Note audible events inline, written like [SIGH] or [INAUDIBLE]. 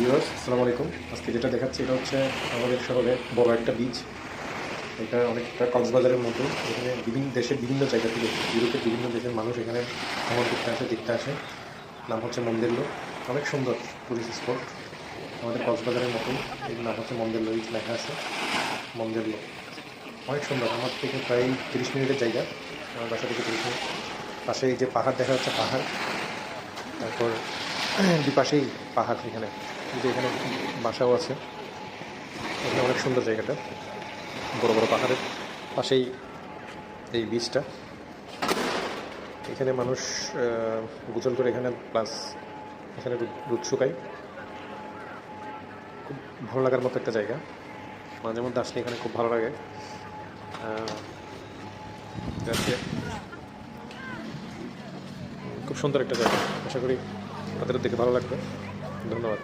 Viewers, আসসালামু আলাইকুম। আজকে যেটা দেখাচ্ছি, এটা হচ্ছে আমাদের শহরে বড় একটা বিচ এটা অনেকটা কক্সবাজারের মতো। এখানে বিভিন্ন দেশের বিভিন্ন জায়গা থেকে ইউরোপের বিভিন্ন দেশের মানুষ এখানে ভ্রমণ করতে আসে, দেখতে আসে। নাম হচ্ছে মন্দিরলো। অনেক সুন্দর টুরিস্ট স্পট আমাদের কক্সবাজারের মতো এর নাম হচ্ছে মন্দিরলো, এই লেখা আছে, মন্দিরলো। অনেক সুন্দর। আমার থেকে প্রায় তিরিশ মিনিটের জায়গা। আমার বাসা থেকে তিরিশ মিনিট। পাশে এই যে পাহাড় দেখা যাচ্ছে, পাহাড়। তারপর [CLEARS THROAT] দুপাশেই পাহাড় এখানে। যে এখানে বাসাও আছে। এখানে অনেক সুন্দর জায়গাটা। বড় বড় পাহাড়ের পাশেই এই বীজটা এখানে মানুষ গোসল করে এখানে প্লাস এখানে রোদ- শুকায়। খুব ভালো লাগার মতো একটা জায়গা। মাঝে মধ্যে আসলে এখানে খুব ভালো লাগে। খুব সুন্দর একটা জায়গা। আশা করি আপনাদের দেখে ভালো লাগবে। ধন্যবাদ।